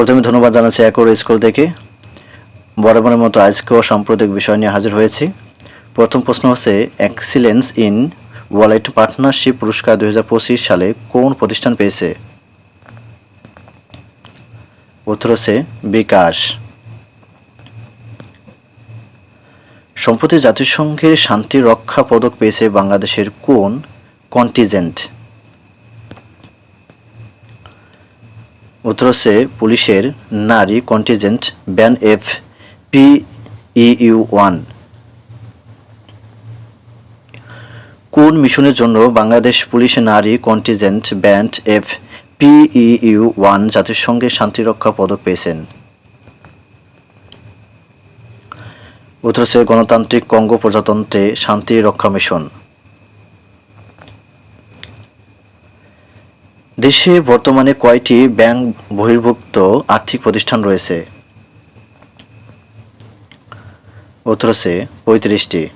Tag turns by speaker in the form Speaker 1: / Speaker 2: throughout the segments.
Speaker 1: প্রথমে ধন্যবাদ জানাচ্ছি একর স্কুল থেকে। বরাবরের মতো আজকেও সাম্প্রতিক বিষয় নিয়ে হাজির হয়েছি। প্রথম প্রশ্ন হচ্ছে এক্সিলেন্স ইন ওয়ালেট পার্টনারশিপ পুরস্কার দু হাজার পঁচিশ সালে কোন প্রতিষ্ঠান পেয়েছে? উত্তর হচ্ছে, বিকাশ। সম্প্রতি জাতিসংঘের শান্তি রক্ষা পদক পেয়েছে বাংলাদেশের কোন কন্টিজেন্ট উত্তর পুলিশের নারী contingent BAN F P U one. কোন মিশনের জন্য বাংলাদেশ পুলিশ নারী contingent band F PU one জাতিসংঘের শান্তিরক্ষা পদক পেয়েছেন? উত্তর গণতান্ত্রিক কঙ্গো প্রজাতন্ত্রে শান্তি রক্ষা মিশন। দেশে বর্তমানে কয়টি ব্যাংক বহির্ভুক্ত আর্থিক প্রতিষ্ঠান রয়েছে? হচ্ছে পঁয়ত্রিশটি।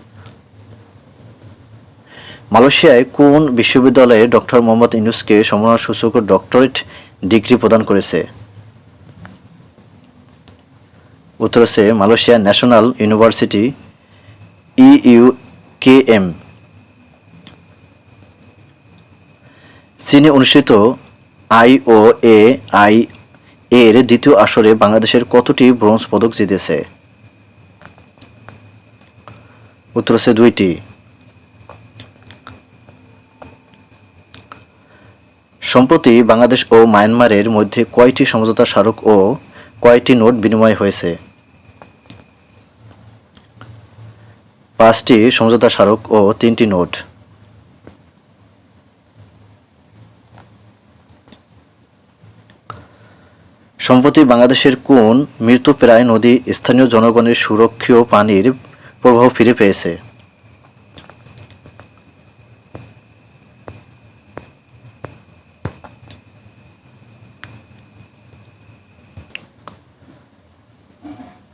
Speaker 1: মালয়েশিয়ায় কোন বিশ্ববিদ্যালয়ে ডক্টর মোহাম্মদ ইউনুসকে সম্মানসূচক ডক্টরেট ডিগ্রি প্রদান করেছে? উত্তর Malaysia National University, U K M. চীনে অনুষ্ঠিত আইও এ আই, এর দ্বিতীয় আসরে বাংলাদেশের কতটি ব্রোঞ্জ পদক জিতেছে? উত্তর হচ্ছে দুইটি। সম্প্রতি বাংলাদেশ ও মায়ানমারের মধ্যে কয়টি সমঝোতা স্মারক ও কয়টি নোট বিনিময় হয়েছে? পাঁচটি সমঝোতা স্মারক ও তিনটি নোট। সম্প্রতি বাংলাদেশের কোন মৃতপ্রায় নদী স্থানীয় জনগণের সুরক্ষীয় পানির প্রবাহ ফিরে পেয়েছে?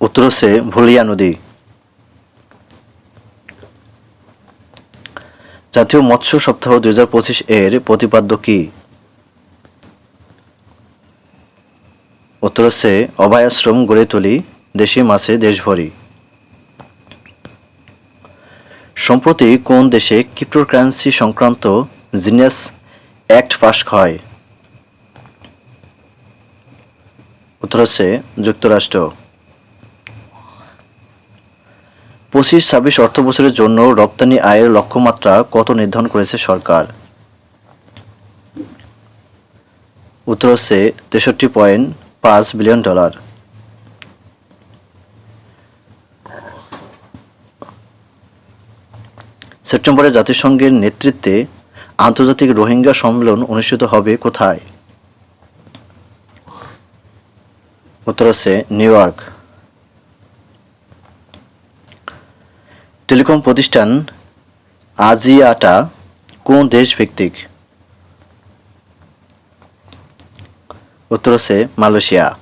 Speaker 1: উত্তর ভুলিয়া নদী। জাতীয় মৎস্য সপ্তাহ দু হাজার পঁচিশ এর প্রতিপাদ্য কি? উত্তর অভয়াশ্রম গড়ে তুলি, দেশি মাছে দেশভরি সম্প্রতি কোন দেশে ক্রিপ্টোকারেন্সি সংক্রান্ত জিনিয়াস অ্যাক্ট পাশ হয়? উত্তর যুক্তরাষ্ট্র। পঁচিশ, ছাব্বিশ অর্থ বছরের জন্য রপ্তানি আয়ের লক্ষ্যমাত্রা কত নির্ধারণ করেছে সরকার? উত্তর হচ্ছে তেষট্টি পয়েন্ট পাঁচ বিলিয়ন ডলার। সেপ্টেম্বরে জাতিসংঘের নেতৃত্বে আন্তর্জাতিক রোহিঙ্গা সম্মেলন অনুষ্ঠিত হবে কোথায়? উত্তর হচ্ছে নিউ ইয়র্ক। টেলিকম প্রতিষ্ঠান আজিয়াটা কোন দেশ উত্তর হচ্ছে মালয়েশিয়া।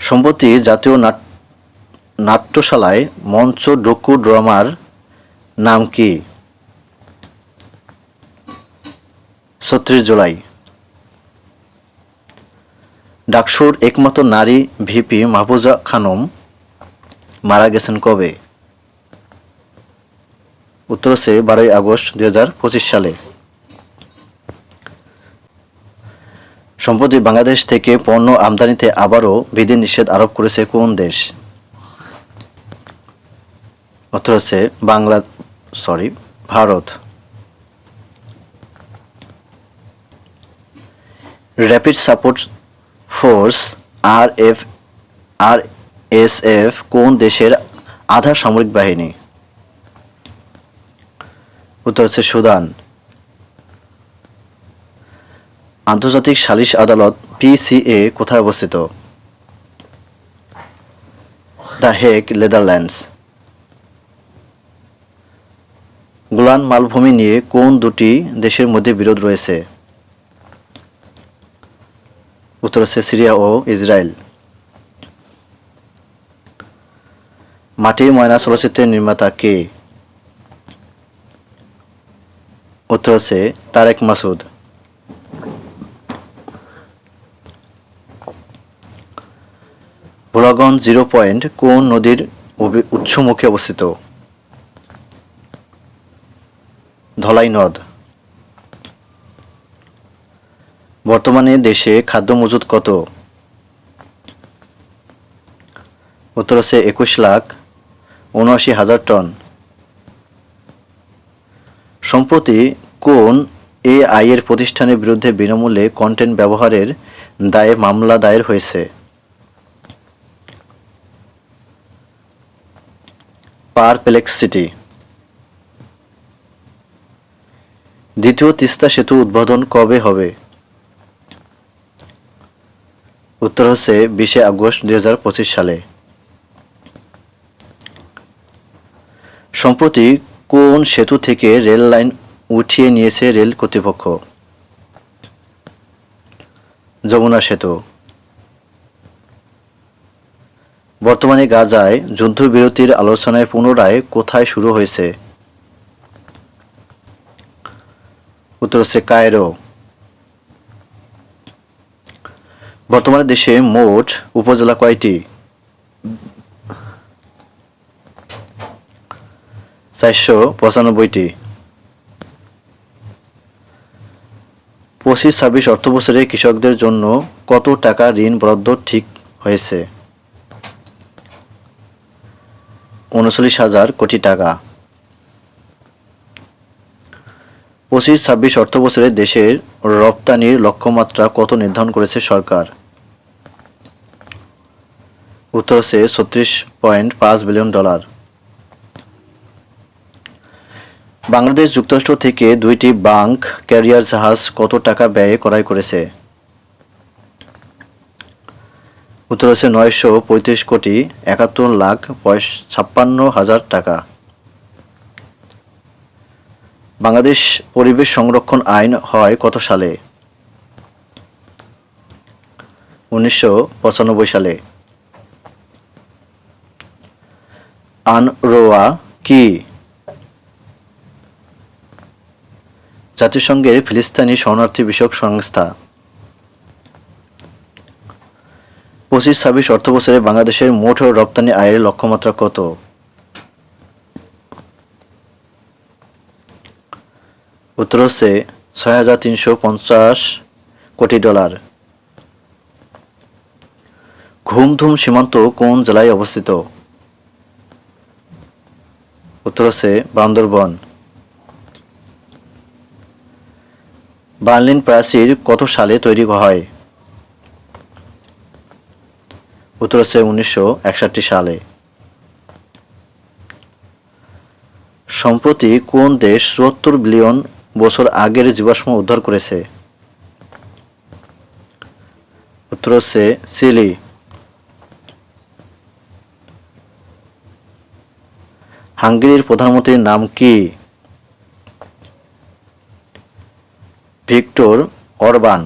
Speaker 1: সম্প্রতি জাতীয় নাট- নাট্যশালায় মঞ্চ ডোকু ড্রামার নাম কি? ছত্রিশ জুলাই। ডাকসুর একমাত্র নারী ভিপি মাহফুজা খানম মারা গেছেন কবে? উত্তর হচ্ছে বারোই আগস্ট দু হাজার পঁচিশ সালে। সম্প্রতি বাংলাদেশ থেকে পণ্য আমদানিতে আবারও বিধি নিষেধ আরোপ করেছে কোন দেশ? হচ্ছে Bangla sorry Bharat. Rapid support force R F R S F কোন দেশের আধা সামরিক বাহিনী? উত্তর হচ্ছে সুদান। আন্তর্জাতিক সালিশ আদালত পিসিএ কোথায় অবস্থিত? The Heck Netherlands. গোলান মালভূমি নিয়ে কোন দুটি দেশের মধ্যে বিরোধ রয়েছে? উত্তর হচ্ছে সিরিয়া ও ইসরায়েল। মাটির ময়না, চলচ্চিত্রের নির্মাতা কে? উত্তর হচ্ছে তারেক মাসুদ। ভোলাগঞ্জ জিরো পয়েন্ট কোন নদীর উৎসমুখে অবস্থিত? ধলাই নদ। বর্তমানে দেশে খাদ্য মজুদ কত? উত্তর হচ্ছে একুশ লাখ উনআশি হাজার টন। সম্প্রতি কোন এআই এর প্রতিষ্ঠানের বিরুদ্ধে বিনামূল্যে কন্টেন্ট ব্যবহারের দায়ে মামলা দায়ের হয়েছে? পারপ্লেক্সিটি দ্বিতীয় তিস্তা সেতু উদ্বোধন কবে হবে? উত্তর হচ্ছে বিশে আগস্ট দুই হাজার পঁচিশ সালে। সম্প্রতি কোন সেতু থেকে রেল লাইন উঠিয়ে নিয়েছে রেল কর্তৃপক্ষ? যমুনা সেতু। বর্তমানে গাজায় যুদ্ধবিরতির আলোচনায় পুনরায় কোথায় শুরু হয়েছে? উত্তর হচ্ছে কায়রো। বর্তমানে দেশে মোট উপজেলা কয়টি? চারশো পঁচানব্বইটি। পঁচিশ ছাব্বিশ অর্থ বছরে কৃষকদের জন্য কত টাকা ঋণ বরাদ্দ ঠিক হয়েছে? উনচল্লিশ হাজার কোটি টাকা। পঁচিশ, ছাব্বিশ অর্থ বছরে দেশের রপ্তানির লক্ষ্যমাত্রা কত নির্ধারণ করেছে সরকার? উত্তর হচ্ছে ছত্রিশ পয়েন্ট পাঁচ বিলিয়ন ডলার। বাংলাদেশ যুক্তরাষ্ট্র থেকে দুইটি বাংক ক্যারিয়ার জাহাজ কত টাকা ব্যয়ে ক্রয় করেছে? উত্তর আছে নয়শো পঁয়ত্রিশ কোটি একাত্তর লাখ ছাপ্পান্ন হাজার টাকা। বাংলাদেশ পরিবেশ সংরক্ষণ আইন হয় কত সালে? উনিশশো পঁচানব্বই সালে। আনরোয়া কি? জাতিসংঘের ফিলিস্তানি শরণার্থী বিষয়ক সংস্থা। পঁচিশ, ছাব্বিশ অর্থ বছরে বাংলাদেশের মোট রপ্তানি আয়ের লক্ষ্যমাত্রা কত? উত্তর হচ্ছে ছয় হাজার তিনশো পঞ্চাশ কোটি ডলার। ঘুমধুম সীমান্ত কোন জেলায় অবস্থিত? উত্তর হচ্ছে বান্দরবন। বার্লিন প্রাচীর কত সালে তৈরি হয়? উত্তর উনিশশো সালে। সম্প্রতি কোন দেশ চুয়াত্তর বিলিয়ন বছর আগের জীবাশ্ম উদ্ধার করেছে? উত্তর হচ্ছে চিলি। হাঙ্গেরির প্রধানমন্ত্রীর নাম কি? Viktor Orban.